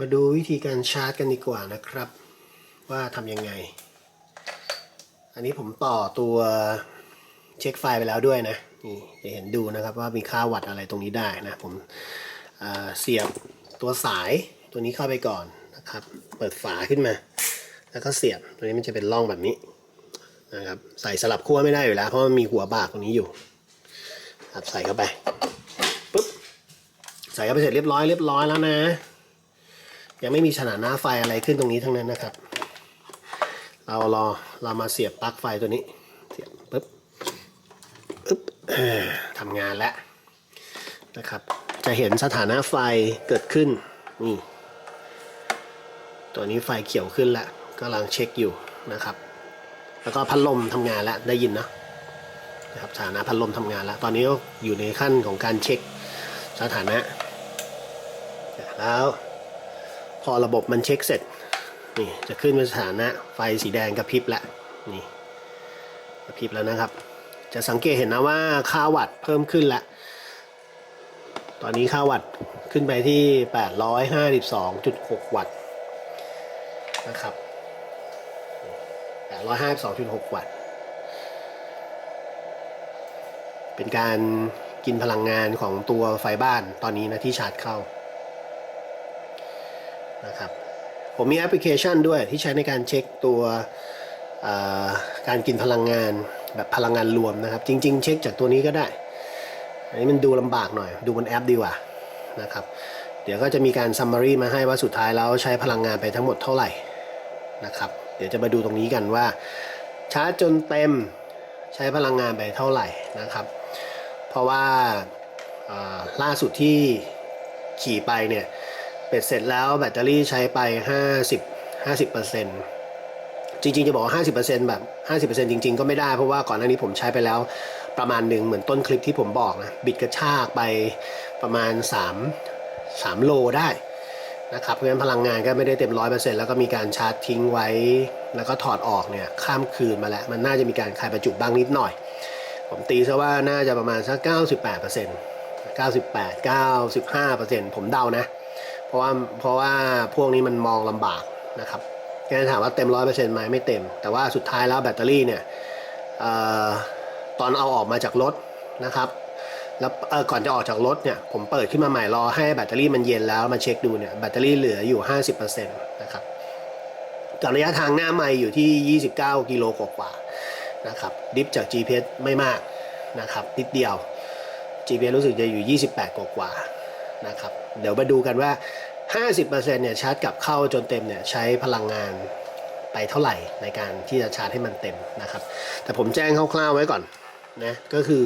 มาดูวิธีการชาร์จกันดีกว่านะครับ ว่าทำยังไง อันนี้ผมต่อตัวเช็คไฟล์ไปแล้วด้วยนะนี่จะเห็นดูนะครับว่ามีค่าวัตต์อะไรตรงนี้ได้นะ ผมเเสียบตัวสายตัวนี้เข้าไปก่อนนะครับ เปิดฝาขึ้นมา แล้วก็เสียบตัวนี้มันจะเป็นร่องแบบนี้นะครับใส่สลับขั้วไม่ได้อยู่แล้ว เพราะมันมีหัวบากตรงนี้อยู่ครับใส่เข้าไปปุ๊บใส่เข้าไปเสร็จเรียบร้อยเรียบร้อยแล้วนะ ยังไม่มีสถานะไฟอะไรขึ้นตรงนี้ทั้งนั้นนะครับ เรารอเรามาเสียบปลั๊กไฟตัวนี้ เสียบปุ๊บปุ๊บทำงานแล้วนะครับ จะเห็นสถานะไฟเกิดขึ้นนี่ตัวนี้ไฟเขียวขึ้นแล้วกำลังเช็คอยู่นะครับ แล้วก็พัดลมทำงานแล้วได้ยินนะนะครับสถานะพัดลมทำงานแล้ว ตอนนี้ก็อยู่ในขั้นของการเช็คสถานะแล้ว อระบบมันเช็คเสร็จนี่จะขึ้นเป็นสถานะไฟสีแดงกระพริบแล้วนี่กระพริบแล้วนะครับ จะสังเกตเห็นนะว่าค่าวัตต์เพิ่มขึ้นแล้วตอนนี้ค่าวัตต์ขึ้นไปที่ 852.6 วัตต์นะครับ 852.6 วัตต์ เป็นการกินพลังงานของตัวไฟบ้านตอนนี้นะที่ชาร์จเข้า นะครับผมมีแอปพลิเคชันด้วยที่ใช้ในการเช็คตัวการกินพลังงานแบบพลังงานรวมนะครับ จริง ๆ เช็คจากตัวนี้ก็ได้ อันนี้มันดูลำบากหน่อย ดูบนแอปดีกว่านะครับ เดี๋ยวก็จะมีการ summary มาให้ว่าสุดท้ายแล้วใช้พลังงานไปทั้งหมดเท่าไหร่นะครับ เดี๋ยวจะมาดูตรงนี้กันว่าชาร์จจนเต็มใช้พลังงานไปเท่าไหร่นะครับ เพราะว่าล่าสุดที่ขี่ไปเนี่ย เป็ดเสร็จแล้วแบตเตอรี่ใช้ไป 50 50%จริงๆ จะบอกว่า 50%แบบ 50%จริง ๆ ก็ไม่ได้เพราะว่าก่อนหน้านี้ผมใช้ไปแล้วประมาณหนึ่งเหมือนต้นคลิปที่ผมบอกนะ บิดกระชากไปประมาณ 3 3 โลได้นะครับ เพราะฉะนั้นพลังงานก็ไม่ได้เต็ม100%แล้วก็มีการชาร์จทิ้งไว้ แล้วก็ถอดออกเนี่ยข้ามคืนมาแล้ว มันน่าจะมีการคลายประจุบ้างนิดหน่อย ผมตีซะว่าน่าจะประมาณสัก 98% 98 95%ผมเดานะ เพราะว่าเพราะว่าพวกนี้มันมองลำบากนะครับงั้นถามว่าเต็มร้อยเปอร์เซ็นต์ไหมไม่เต็ม แต่ว่าสุดท้ายแล้วแบตเตอรี่เนี่ยออตอนเอาออกมาจากรถนะครับ แล้วก่อนจะออกจากรถเนี่ยผมเปิดขึ้นมาใหม่รอให้แบตเตอรี่มันเย็นแล้วมาเช็คดูเนี่ยแบตเตอรี่เหลืออยู่ 50%นะครับจากระยะทางหน้าไม่อยู่ที่ 29 กิโลกว่าๆนะครับดิฟจาก GPS ไม่มากนะครับนิดเดียว GPS รู้สึกจะอยู่ 28 กว่าๆ นะครับ เดี๋ยวมาดูกันว่า 50%เนี่ยชาร์จกลับเข้าจนเต็มเนี่ยใช้พลังงานไปเท่าไหร่ในการที่จะชาร์จให้มันเต็มนะครับ แต่ผมแจ้งคร่าวๆไว้ก่อนนะก็คือ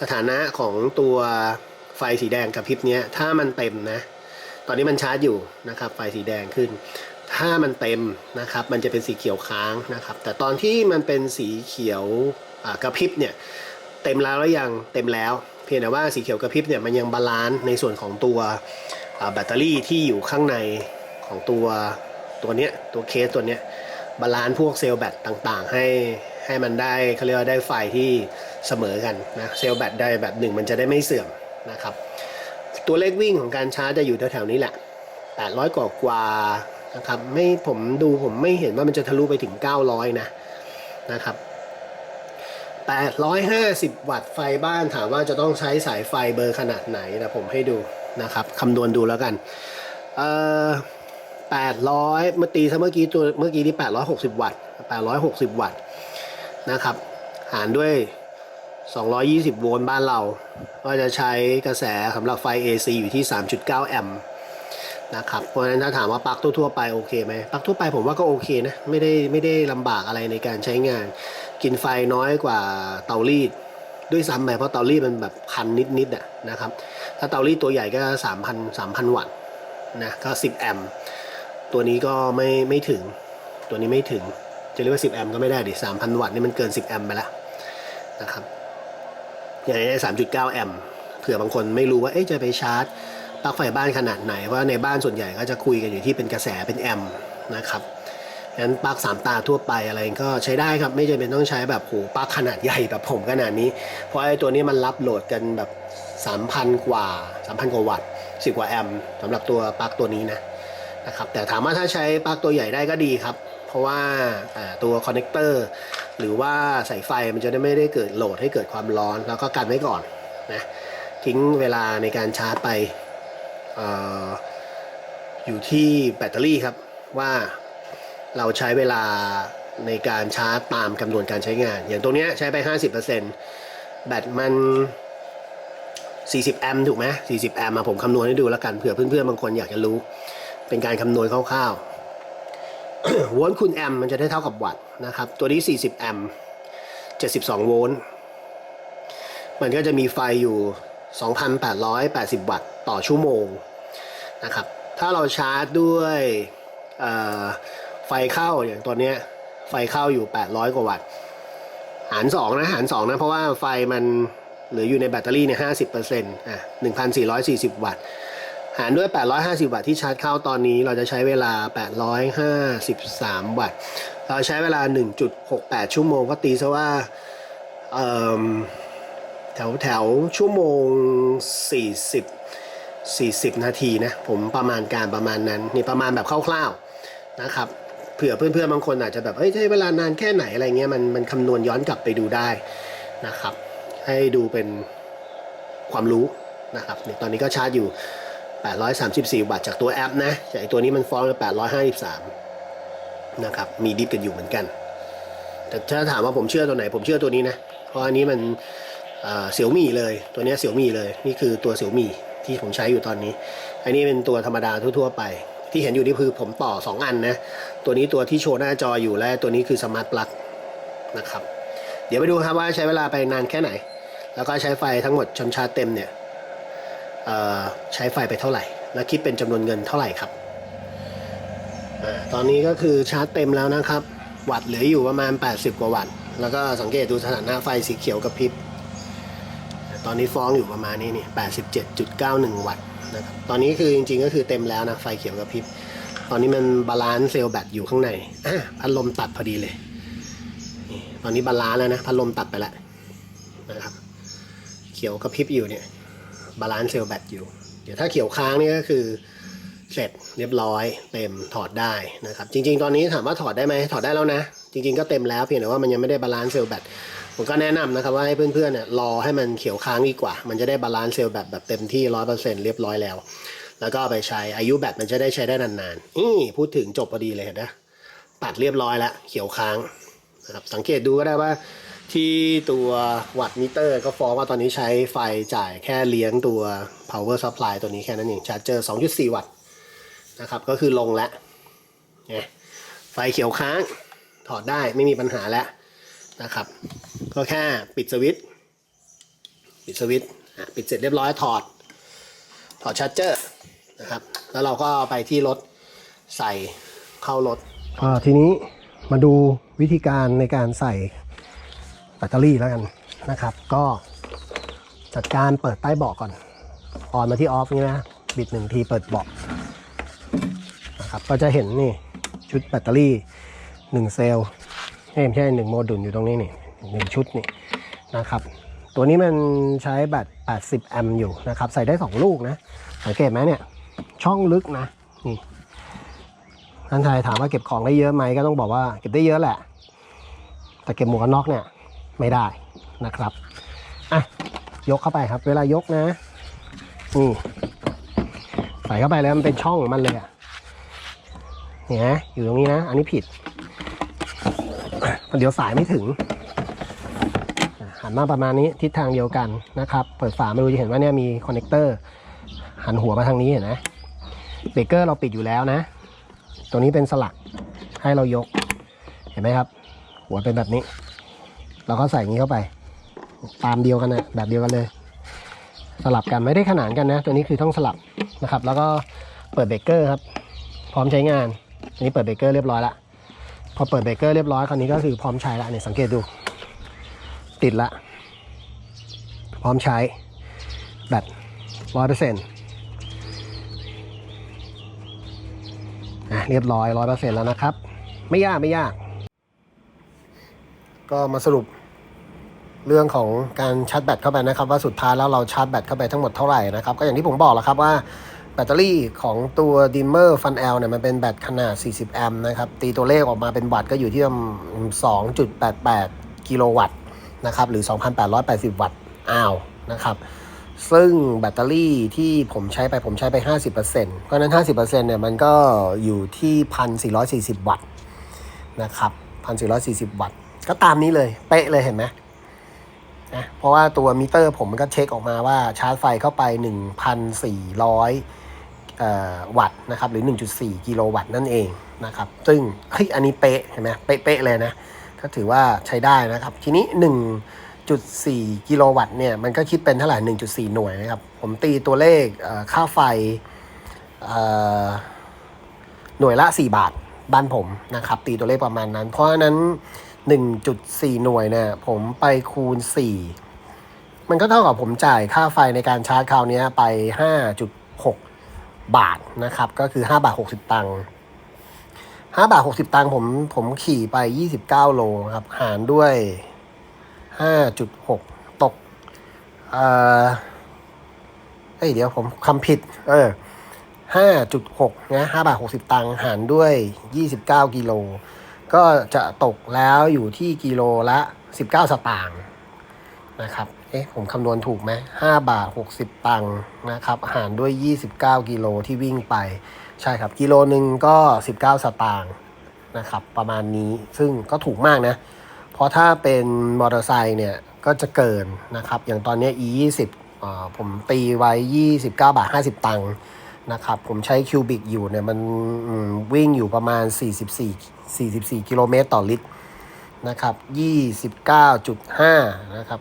สถานะของตัวไฟสีแดงกระพริบเนี้ยถ้ามันเต็มนะตอนนี้มันชาร์จอยู่นะครับไฟสีแดงขึ้น ถ้ามันเต็มนะครับมันจะเป็นสีเขียวค้างนะครับ แต่ตอนที่มันเป็นสีเขียวอ่ากระพริบเนี่ยเต็มแล้วหรือยังเต็มแล้ว เพียงแต่ว่าสีเขียวกระพริบเนี่ยมันยังบาลานซ์ในส่วนของตัวแบตเตอรี่ที่อยู่ข้างในของตัวตัวเนี้ยตัวเคสตัวเนี้ยบาลานซ์พวกเซลล์แบตต่างๆ ให้ให้มันได้เขาเรียกว่าได้ไฟที่เสมอกันนะเซลล์แบตได้แบตหนึ่งมันจะได้ไม่เสื่อมนะครับ ตัวเลขวิ่งของการชาร์จจะอยู่แถวๆนี้แหละ 800 กว่ากว่านะครับไม่ผมดูผมไม่เห็นว่ามันจะทะลุไปถึง 900 นะนะครับ 850 วัตต์ไฟบ้านถามว่าจะต้องใช้สายไฟเบอร์ขนาดไหนนะผมให้ดูนะครับคำนวณดูแล้วกันเอ่อ800 เมื่อตีซะเมื่อกี้ตัวเมื่อกี้ที่860 วัตต์ 860 วัตต์นะครับ หารด้วย 220 โวลต์บ้านเรา ก็จะใช้กระแสสำหรับไฟ AC อยู่ที่ 3.9 แอมป์นะครับ เพราะฉะนั้นถ้าถามว่าปลั๊กทั่วๆไปโอเคไหมปลั๊กทั่วไปผมว่าก็โอเคนะ ไม่ได้ไม่ได้ลำบากอะไรในการใช้งาน กินไฟน้อยกว่าเตารีด ด้วยซ้ำไปเพราะเตารีดมันแบบพันนิดๆอะนะครับ ถ้าเตารีดตัวใหญ่ก็ 3,000 3,000 วัตต์นะก็ 10 แอมป์ตัวนี้ก็ไม่ไม่ถึงตัวนี้ไม่ถึงจะเรียกว่า 10 แอมป์ก็ไม่ได้ดิ 3,000 วัตต์นี่มันเกิน 10 แอมป์ไปแล้วนะครับอย่างนี้สามจุดเก้าแอมป์เผื่อบางคนไม่รู้ว่าเอ๊ะจะไปชาร์จปลั๊กไฟบ้านขนาดไหน เพราะในบ้านส่วนใหญ่ก็จะคุยกันอยู่ที่เป็นกระแสเป็นแอมป์นะครับ งั้นปลั๊กสามตาทั่วไปอะไรก็ใช้ได้ครับไม่จำเป็นต้องใช้แบบโหปลั๊กขนาดใหญ่แบบผมขนาดนี้ เพราะไอ้ตัวนี้มันรับโหลดกันแบบ 3,000 กว่า 3,000 กว่าวัตต์10กว่าแอมป์สำหรับตัวปลั๊กตัวนี้นะนะครับแต่ถามว่าถ้าใช้ปลั๊กตัวใหญ่ได้ก็ดีครับ เพราะว่าตัวคอนเนคเตอร์หรือว่าสายไฟมันจะได้ไม่ได้เกิดโหลดให้เกิดความร้อนแล้วก็กันไว้ก่อนนะทิ้งเวลาในการชาร์จไปออยู่ที่แบตเตอรี่ครับว่า เราใช้เวลาในการชาร์จตามจำนวนการใช้งาน อย่างตัวเนี้ใช้ไป 50%แบตมัน 40 แอมป์ถูกไหม40 แอมป์มาผมคำนวณให้ดูแล้วกันเผื่อเพื่อนๆบางคนอยากจะรู้ เป็นการคำนวณคร่าวๆโวลต์คูณแอมป์มันจะได้เท่ากับวัตต์นะครับ ตัวนี้ 40 แอมป์72 โวลต์มันก็จะมีไฟอยู่ 2,880 วัตต์ต่อชั่วโมงนะครับ ถ้าเราชาร์จด้วย ไฟเข้าอย่างตัวเนี้ยไฟเข้าอยู่ 800 กว่าวัตต์ หาร 2 นะ หาร 2 นะ เพราะว่าไฟมันเหลืออยู่ในแบตเตอรี่เนี่ย50%อะ1,440วัตต์ หารด้วย850วัตต์ที่ชาร์จเข้าตอนนี้ เราจะใช้เวลา853วัตต์ เราใช้เวลา1.68ชั่วโมงก็ตีซะว่าเอิ่มแถวแถวชั่วโมง40 40 นาทีนะ ผมประมาณการประมาณนั้น นี่ประมาณแบบคร่าวๆนะครับ เผื่อเพื่อนๆบางคนอาจจะแบบเฮ้ยใช้เวลานานแค่ไหนอะไรเงี้ยมันมันคำนวณย้อนกลับไปดูได้นะครับ ให้ดูเป็นความรู้นะครับนี่ตอนนี้ก็ชาร์จอยู่ 834วัตต์จากตัวแอปนะจากไอตัวนี้มันฟ้องไป853 นะครับมีดิฟกันอยู่เหมือนกัน แต่ถ้าถามว่าผมเชื่อตัวไหน ผมเชื่อตัวนี้นะ เพราะอันนี้มันเสี่ยวมี่เลยตัวเนี้เสี่ยวมี่เลย นี่คือตัวเสี่ยวมี่ที่ผมใช้อยู่ตอนนี้ อันนี้เป็นตัวธรรมดาทั่วๆไป ที่เห็นอยู่นี่คือผมต่อ 2 อันนะ ตัวนี้ตัวที่โชว์หน้าจออยู่และตัวนี้คือสมาร์ทปลั๊กนะครับ เดี๋ยวไปดูครับว่าใช้เวลาไปนานแค่ไหน แล้วก็ใช้ไฟทั้งหมดชนชาร์จเต็มเนี่ยใช้ไฟไปเท่าไหร่ และคิดเป็นจำนวนเงินเท่าไหร่ครับอตอนนี้ก็คือชาร์จเต็มแล้วนะครับ วัตต์เหลืออยู่ประมาณ 80 กว่าวัตต์ แล้วก็สังเกตดูสถานะไฟสีเขียวกระพริบ ตอนนี้ฟ้องอยู่ประมาณนี้นี่87.91 วัตต์ นะครับตอนนี้คือจริงๆก็คือเต็มแล้วนะไฟเขียวกระพริบตอนนี้มันบาลานซ์เซลล์แบตอยู่ข้างในอะพัดลมตัดพอดีเลยตอนนี้บาลานซ์แล้วนะพัดลมตัดไปแล้วนะครับเขียวกระพริบอยู่เนี่ยบาลานซ์เซลล์แบตอยู่ เดี๋ยวถ้าเขียวค้างนี่ก็คือเสร็จเรียบร้อยเต็มถอดได้นะครับ จริง ๆ ตอนนี้ถามว่าถอดได้ไหมถอดได้แล้วนะ จริง ๆ ก็เต็มแล้วเพียงแต่ว่ามันยังไม่ได้บาลานซ์เซลล์แบต ผมก็แนะนำนะครับว่าให้เพื่อนๆเนี่ยรอให้มันเขียวค้างดีกว่า มันจะได้บาลานซ์เซลล์แบตแบบเต็มที่ร้อยเปอร์เซ็นต์เรียบร้อยแล้ว แล้วก็เอาไปใช้อายุแบตมันจะได้ใช้ได้นานๆนี่พูดถึงจบพอดีเลยเห็นนะตัดเรียบร้อยแล้วเขียวค้างนะครับสังเกตดูก็ได้ว่าที่ตัววัตมิเตอร์ก็ฟ้องว่าตอนนี้ใช้ไฟจ่ายแค่เลี้ยงตัว power supply ตัวนี้แค่นั้นเองชาร์จเจอร์2.4 วัตต์นะครับก็คือลงแล้วไฟเขียวค้างถอดได้ไม่มีปัญหาแล้วนะครับ ก็แค่ปิดสวิตช์ปิดสวิตช์ปิดเสร็จเรียบร้อยถอด ถอดชาร์จเจอร์นะครับ แล้วเราก็ไปที่รถใส่เข้ารถทีนี้มาดูวิธีการในการใส่แบตเตอรี่แล้วกันนะครับ ก็จัดการเปิดใต้เบาะก่อนออนมาที่ออฟนี่นะ บิดหนึ่งทีเปิดเบาะนะครับก็จะเห็นนี่ชุดแบตเตอรี่หนึ่งเซลล์เอ้ยไม่ใช่หนึ่งโมดูลอยู่ตรงนี้นี่ หนึ่งชุดนี่นะครับ ตัวนี้มันใช้แบต80 แอมป์อยู่นะครับ ใส่ได้ 2 ลูกนะ สังเกตไหมเนี่ย ช่องลึกนะ นี่ท่านชายถามว่าเก็บของได้เยอะไหมก็ต้องบอกว่าเก็บได้เยอะแหละ แต่เก็บหมวกกันน็อกเนี่ยไม่ได้นะครับ อะ ยกเข้าไปครับ เวลายกนะนี่ใส่เข้าไปแล้วมันเป็นช่องของมันเลยอะเนี่ยนะอยู่ตรงนี้นะ อันนี้ผิด เดี๋ยวสายไม่ถึง หันมาประมาณนี้ทิศทางเดียวกันนะครับ เปิดฝามาดูจะเห็นว่าเนี่ยมีคอนเนคเตอร์หันหัวมาทางนี้เห็นไหมเบรกเกอร์เราปิดอยู่แล้วนะ ตัวนี้เป็นสลักให้เรายก เห็นไหมครับ หัวเป็นแบบนี้ เราก็ใส่งนี้เข้าไป ตามเดียวกันนะแบบเดียวกันเลย สลับกันไม่ได้ขนานกันนะ ตัวนี้คือต้องสลับนะครับ แล้วก็เปิดเบรกเกอร์ครับ พร้อมใช้งานอันนี้เปิดเบรกเกอร์เรียบร้อยละพอเปิดเบรกเกอร์เรียบร้อยคราวนี้ก็คือพร้อมใช้ละเนี่ยสังเกตดู ติดละ พร้อมใช้แบตร้อยเปอร์เซ็นต์อะเรียบร้อยร้อยเปอร์เซ็นต์แล้วนะครับ ไม่ยากไม่ยาก ก็มาสรุปเรื่องของการชาร์จแบตเข้าไปนะครับ ว่าสุดท้ายแล้วเราชาร์จแบตเข้าไปทั้งหมดเท่าไหร่นะครับ ก็อย่างที่ผมบอกแล้วครับว่าแบตเตอรี่ของตัว Dimmer Fun L เนี่ยมันเป็นแบตขนาด 40 แอมป์นะครับ ตีตัวเลขออกมาเป็นวัตต์ก็อยู่ที่ประมาณ2.88 กิโลวัตต์ นะครับหรือ 2,880 วัตต์อ้าวนะครับซึ่งแบตเตอรี่ที่ผมใช้ไปผมใช้ไป 50%เพราะนั้น 50%เนี่ยมันก็อยู่ที่ 1,440 วัตต์นะครับ 1,440 วัตต์ ก็ตามนี้เลย เป๊ะเลยเห็นไหมนะเพราะว่าตัวมิเตอร์ผมมันก็เช็คออกมาว่าชาร์จไฟเข้าไป 1,400 วัตต์นะครับหรือ 1.4 กิโลวัตต์นั่นเองนะครับ ซึ่งเฮ้ยอันนี้เป๊ะเห็นไหมเป๊ะๆเลยนะ ก็ถือว่าใช้ได้นะครับ ทีนี้ 1.4 กิโลวัตต์เนี่ย มันก็คิดเป็นเท่าไหร่ 1.4 หน่วยนะครับ ผมตีตัวเลขค่าไฟหน่วยละ 4 บาทบ้านผมนะครับ ตีตัวเลขประมาณนั้น เพราะฉะนั้น 1.4 หน่วยเนี่ยผมไปคูณ 4 มันก็เท่ากับผมจ่ายค่าไฟในการชาร์จคราวนี้ไป 5.6 บาทนะครับ ก็คือ 5 บาท 60 ตังค์ 5บาท60ตังค์ผมผมขี่ไป29โลครับ หารด้วย5.6ตก เอ่อเอ้ยเดี๋ยวผมคำผิด เออ5.6นะ5บาท60ตังค์หารด้วย29กิโล ก็จะตกแล้วอยู่ที่กิโลละ19สตางค์นะครับ เอ๊ะ ผมคำนวณถูกไหม5บาท60ตังค์นะครับ หารด้วย29กิโลที่วิ่งไป ใช่ครับ กิโลหนึ่งก็ 19 สตางค์นะครับ ประมาณนี้ซึ่งก็ถูกมากนะ เพราะถ้าเป็นมอเตอร์ไซค์เนี่ย ก็จะเกินนะครับ อย่างตอนนี้ย e 2 0ผมตีไว้ 29 บาท 50 ตังค์นะครับ ผมใช้คิวบิกอยู่เนี่ย มันวิ่งอยู่ประมาณ 44 44 กิโลเมตรต่อลิตรนะครับ 29.5 นะครับ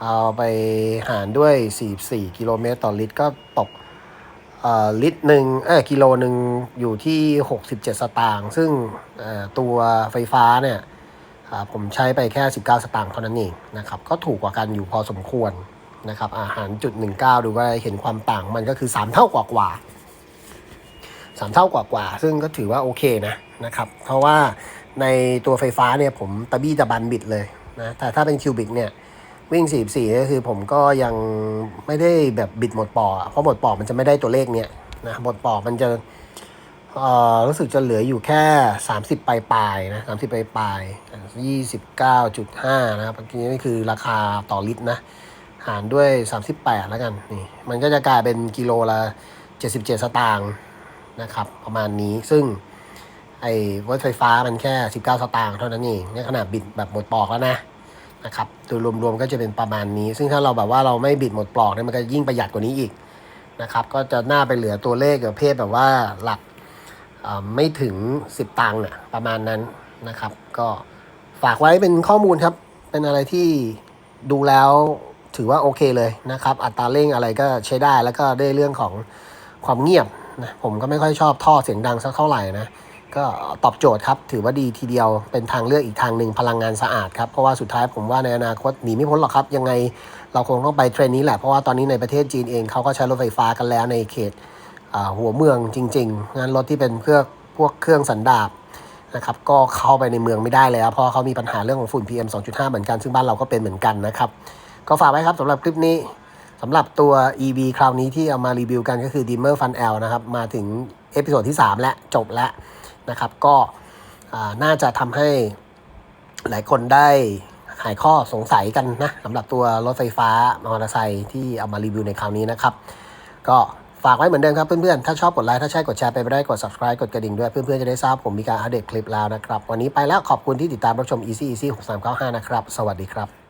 เอาไปหารด้วย 44 กิโลเมตรต่อลิตรก็ตก ลิตรหนึ่งเออกิโลหนึ่งอยู่ที่ 67 สตางค์ซึ่งตัวไฟฟ้าเนี่ยผมใช้ไปแค่ 19 สตางค์เท่านั้นเองนะครับก็ถูกกว่ากันอยู่พอสมควรนะครับอาหารจุด 19 ดูว่าเห็นความต่างมันก็คือ 3 เท่ากว่ากว่าสามเท่ากว่ากว่าซึ่งก็ถือว่าโอเคนะนะครับเพราะว่าในตัวไฟฟ้าเนี่ยผมตะบี้ตะบันบิดเลยนะแต่ถ้าเป็นคิวบิกเนี่ย วิ่ง 44ก็คือผมก็ยังไม่ได้แบบบิดหมดปอเพราะหมดปอมันจะไม่ได้ตัวเลขเนี้ยนะหมดปอมันจะเอ่อรู้สึกจะเหลืออยู่แค่ 30ปลายปลายนะ30ปลายปลายยี่สิบเก้าจุดห้านะครับนี่คือราคาต่อลิตรนะ หารด้วย 38 แล้วกันนี่มันก็จะกลายเป็นกิโลละ77 สตางค์นะครับ ประมาณนี้ซึ่งไอ้รถไฟฟ้ามันแค่ 19 สตางค์เท่านั้นเองนี่ขนาดบิดแบบหมดปอกแล้วนะ นะครับโดยรวมๆก็จะเป็นประมาณนี้ ซึ่งถ้าเราแบบว่าเราไม่บิดหมดปลอกเนี่ยมันก็ยิ่งประหยัดกว่านี้อีกนะครับก็จะน่าไปเหลือตัวเลขประเภทแบบว่าหลักไม่ถึง 10 ตังค์เนี่ยประมาณนั้นนะครับ ก็ฝากไว้เป็นข้อมูลครับ เป็นอะไรที่ดูแล้วถือว่าโอเคเลยนะครับ อัตราเร่งอะไรก็ใช้ได้แล้วก็ได้เรื่องของความเงียบนะผมก็ไม่ค่อยชอบท่อเสียงดังสักเท่าไหร่นะ ก็ตอบโจทย์ครับ ถือว่าดีทีเดียวเป็นทางเลือกอีกทางหนึ่งพลังงานสะอาดครับ เพราะว่าสุดท้ายผมว่าในอนาคตหนีไม่พ้นหรอกครับ ยังไงเราคงต้องไปเทรนนี้แหละ เพราะว่าตอนนี้ในประเทศจีนเองเขาก็ใช้รถไฟฟ้ากันแล้วในเขตหัวเมืองจริง ๆงั้นรถที่เป็นเพื่อพวกเครื่องสันดาปนะครับก็เข้าไปในเมืองไม่ได้แล้ว เพราะเขามีปัญหาเรื่องของฝุ่น PM 2.5 เหมือนกันซึ่งบ้านเราก็เป็นเหมือนกันนะครับ ก็ฝากไว้ครับสำหรับคลิปนี้สำหรับตัว EV คราวนี้ที่เอามารีวิวกันก็คือ Dimmer Fun L นะครับ มาถึงเอพิโซดที่ 3 แล้วจบแล้ว นะครับ ก็น่าจะทำให้หลายคนได้หายข้อสงสัยกันนะสำหรับตัวรถไฟฟ้ามอเตอร์ไซค์ที่เอามารีวิวในคราวนี้นะครับ ก็ฝากไว้เหมือนเดิมครับเพื่อนๆ ถ้าชอบกดไลค์ ถ้าใช่กดแชร์ไปไม่ได้กด subscribe กดกระดิ่งด้วย เพื่อนๆ จะได้ทราบผมมีการอัปเดตคลิปแล้วนะครับ วันนี้ไปแล้วขอบคุณที่ติดตามรับชม Easy Easy 6395 นะครับ สวัสดีครับ